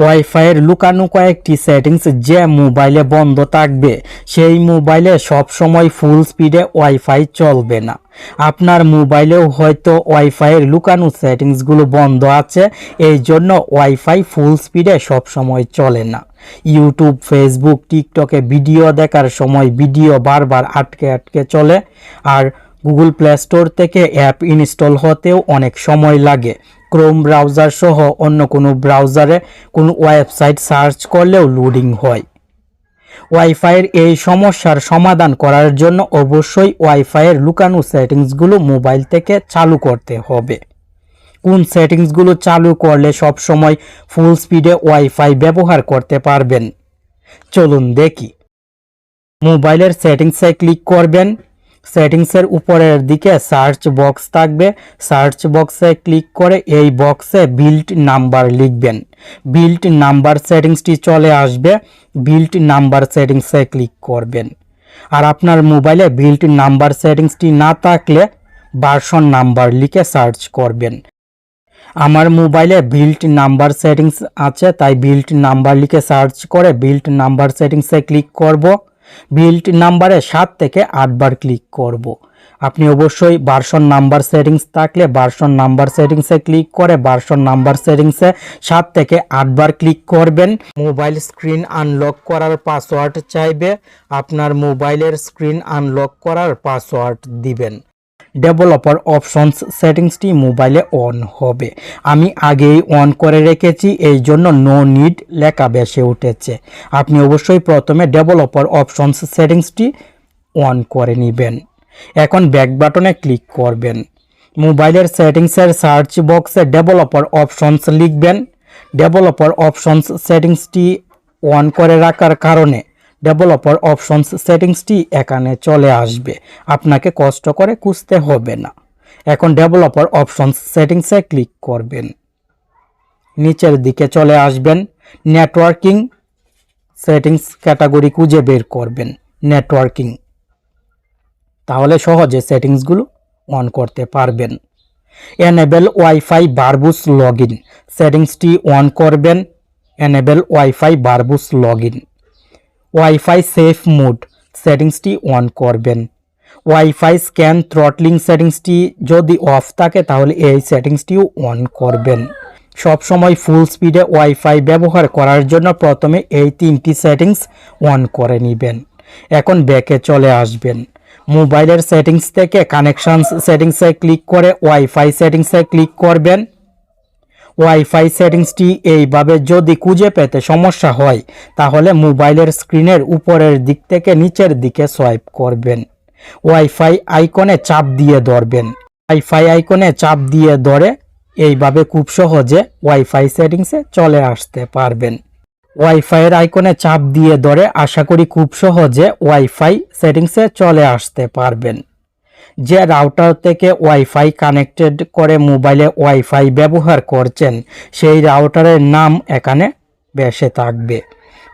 ওয়াইফাইয়ের লুকানো কয়েকটি সেটিংস যে মোবাইলে বন্ধ থাকবে, সেই মোবাইলে সবসময় ফুল স্পিডে ওয়াইফাই চলবে না। আপনার মোবাইলেও হয়তো ওয়াইফাইয়ের লুকানো সেটিংসগুলো বন্ধ আছে, এই জন্য ওয়াইফাই ফুল স্পিডে সবসময় চলে না। ইউটিউব ফেসবুক টিকটকে ভিডিও দেখার সময় ভিডিও বারবার আটকে আটকে চলে, আর গুগল প্লে স্টোর থেকে অ্যাপ ইনস্টল হতেও অনেক সময় লাগে। ক্রোম ব্রাউজার সহ অন্য কোনো ব্রাউজারে কোনো ওয়েবসাইট সার্চ করলেও লোডিং হয়। ওয়াইফাইয়ের এই সমস্যার সমাধান করার জন্য অবশ্যই ওয়াইফাইয়ের লুকানো সেটিংসগুলো মোবাইল থেকে চালু করতে হবে। কোন সেটিংসগুলো চালু করলে সব সময় ফুল স্পিডে ওয়াইফাই ব্যবহার করতে পারবেন? চলুন দেখি। মোবাইলের সেটিংসে ক্লিক করবেন। সেটিংসের উপরের দিকে সার্চ বক্স থাকবে। সার্চ বক্সে ক্লিক করে এই বক্সে বিল্ট নাম্বার লিখবেন। বিল্ট নাম্বার সেটিংসটি চলে আসবে। বিল্ট নাম্বার সেটিংসে ক্লিক করবেন। আর আপনার মোবাইলে বিল্ট নাম্বার সেটিংসটি না থাকলে ভার্সন নাম্বার লিখে সার্চ করবেন। আমার মোবাইলে বিল্ট নাম্বার সেটিংস আছে, তাই বিল্ট নাম্বার লিখে সার্চ করে বিল্ট নাম্বার সেটিংসে ক্লিক করব। বিল্ট নাম্বারে সাত থেকে আটবার ক্লিক করব। আপনি অবশ্যই বার্সন নাম্বার সেটিংস থাকলে বার্সন নাম্বার সেটিংসে ক্লিক করে বার্সন নাম্বার সেটিংসে সাত থেকে আটবার ক্লিক করবেন। মোবাইল স্ক্রিন আনলক করার পাসওয়ার্ড চাইবে। আপনার মোবাইলের স্ক্রিন আনলক করার পাসওয়ার্ড দিবেন। ডেভেলপার অপশনস সেটিংসটি মোবাইলে অন হবে। আমি আগেই অন করে রেখেছি, এই জন্য নো নিড লেখা বেসে উঠেছে। আপনি অবশ্যই প্রথমে ডেভেলপার অপশনস সেটিংসটি অন করে নেবেন। এখন ব্যাক বাটনে ক্লিক করবেন। মোবাইলের সেটিংসের সার্চ বক্সে ডেভেলপার অপশনস লিখবেন। ডেভেলপার অপশনস সেটিংসটি অন করে রাখার কারণে ডেভেলপার অপশনস সেটিংসটি এখানে চলে আসবে। আপনাকে কষ্ট করে খুঁজতে হবে না। এখন ডেভেলপার অপশনস সেটিংসে ক্লিক করবেন। নিচের দিকে চলে আসবেন। নেটওয়ার্কিং সেটিংস ক্যাটাগরি খুঁজে বের করবেন। নেটওয়ার্কিং। তাহলে সহজে সেটিংসগুলো অন করতে পারবেন। Enable wifi verbose log in সেটিংসটি on করবেন। Enable wifi verbose log in wifi safe mode সেটিংসটি on করবেন। ওয়াইফাই স্ক্যান থ্রটলিং সেটিংসটি যদি অফ থাকে তাহলে এই সেটিংসটিও অন করবেন। সবসময় ফুল স্পিডে ওয়াইফাই ব্যবহার করার জন্য প্রথমে এই তিনটি সেটিংস অন করে নেবেন। এখন ব্যাকে চলে আসবেন। মোবাইলের সেটিংস থেকে কানেকশনস সেটিংসে ক্লিক করে ওয়াইফাই সেটিংসে ক্লিক করবেন। ওয়াইফাই সেটিংসটি এইভাবে যদি খুঁজে পেতে সমস্যা হয়, তাহলে মোবাইলের স্ক্রিনের উপরের দিক থেকে নিচের দিকে সোয়াইপ করবেন। ওয়াইফাই আইকনে চাপ দিয়ে ধরবেন। ওয়াইফাই আইকনে চাপ দিয়ে ধরে এইভাবে খুব সহজে ওয়াইফাই সেটিংসে চলে আসতে পারবেন। ওয়াইফাইয়ের আইকনে চাপ দিয়ে ধরে আশা করি খুব সহজে ওয়াইফাই সেটিংসে চলে আসতে পারবেন। যে রাউটার থেকে ওয়াইফাই কানেক্টেড করে মোবাইলে ওয়াইফাই ব্যবহার করছেন, সেই রাউটারের নাম এখানে বেসে থাকবে।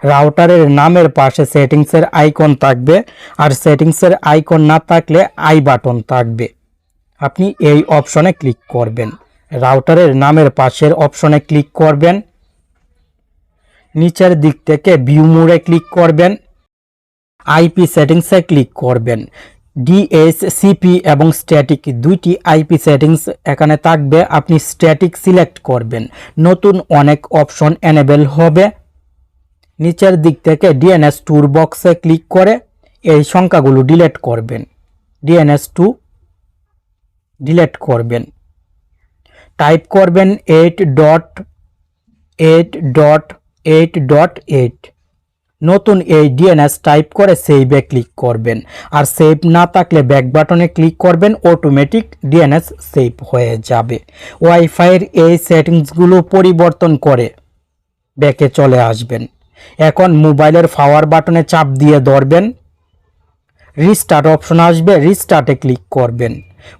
রাউটারের নামের পাশে সেটিংসের আইকন থাকবে আর সেটিংসের আইকন না থাকলে আই বাটন থাকবে। আপনি এই অপশনে ক্লিক করবেন। রাউটারের নামের পাশের অপশনে ক্লিক করবেন। নিচের দিক থেকে ভিউ মোড়ে ক্লিক করবেন। আইপি সেটিংসে ক্লিক করবেন। ডিএসসিপি এবং স্ট্যাটিক দুইটি আইপি সেটিংস এখানে থাকবে, আপনি স্ট্যাটিক সিলেক্ট করবেন। নতুন অনেক অপশন এনেবেল হবে। নিচের দিক থেকে ডিএনএস টুর বক্সে ক্লিক করে এই সংখ্যাগুলো ডিলেট করবেন। ডিএনএস টু ডিলেট করবেন। টাইপ করবেন eight dot eight dot eight dot eight নতুন এই ডিএনএস টাইপ করে সেভে ক্লিক করবেন। আর সেভ না থাকলে ব্যাক বাটনে ক্লিক করবেন অটোমেটিক ডিএনএস সেভ হয়ে যাবে। ওয়াইফাইয়ের এই সেটিংসগুলো পরিবর্তন করে ব্যাকে চলে আসবেন। এখন মোবাইলের পাওয়ার বাটনে চাপ দিয়ে ধরবেন। রিস্টার্ট অপশন আসবে রিস্টার্টে ক্লিক করবেন।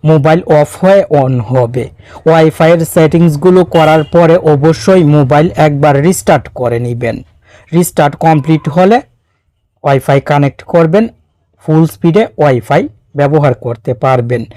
মোবাইল অফ হয়ে অন হবে। ওয়াইফাইয়ের সেটিংসগুলো করার পরে অবশ্যই মোবাইল একবার রিস্টার্ট করে নেবেন। রিস্টার্ট কমপ্লিট হলে ওয়াইফাই কানেক্ট করবেন ফুল স্পিডে ওয়াইফাই ব্যবহার করতে পারবেন।